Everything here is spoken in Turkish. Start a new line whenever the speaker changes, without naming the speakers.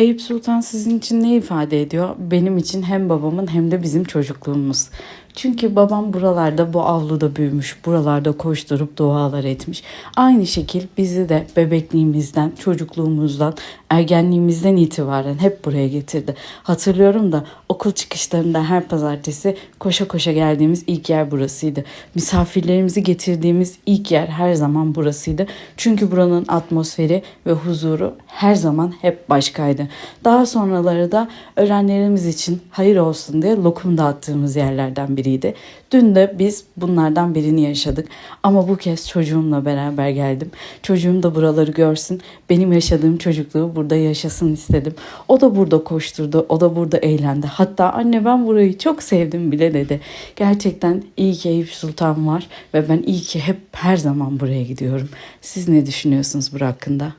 Eyüp Sultan sizin için ne ifade ediyor? Benim için hem babamın hem de bizim çocukluğumuz. Çünkü babam buralarda bu avluda büyümüş, buralarda koşturup dualar etmiş. Aynı şekil bizi de bebekliğimizden, çocukluğumuzdan, ergenliğimizden itibaren hep buraya getirdi. Hatırlıyorum da okul çıkışlarında her pazartesi koşa koşa geldiğimiz ilk yer burasıydı. Misafirlerimizi getirdiğimiz ilk yer her zaman burasıydı. Çünkü buranın atmosferi ve huzuru her zaman hep başkaydı. Daha sonraları da öğrenlerimiz için hayır olsun diye lokum dağıttığımız yerlerden biriydi. Dün de biz bunlardan birini yaşadık. Ama bu kez çocuğumla beraber geldim. Çocuğum da buraları görsün. Benim yaşadığım çocukluğu burada yaşasın istedim. O da burada koşturdu. O da burada eğlendi. Hatta anne ben burayı çok sevdim bile dedi. Gerçekten iyi ki Eyüp Sultan var ve ben iyi ki hep her zaman buraya gidiyorum. Siz ne düşünüyorsunuz bu hakkında?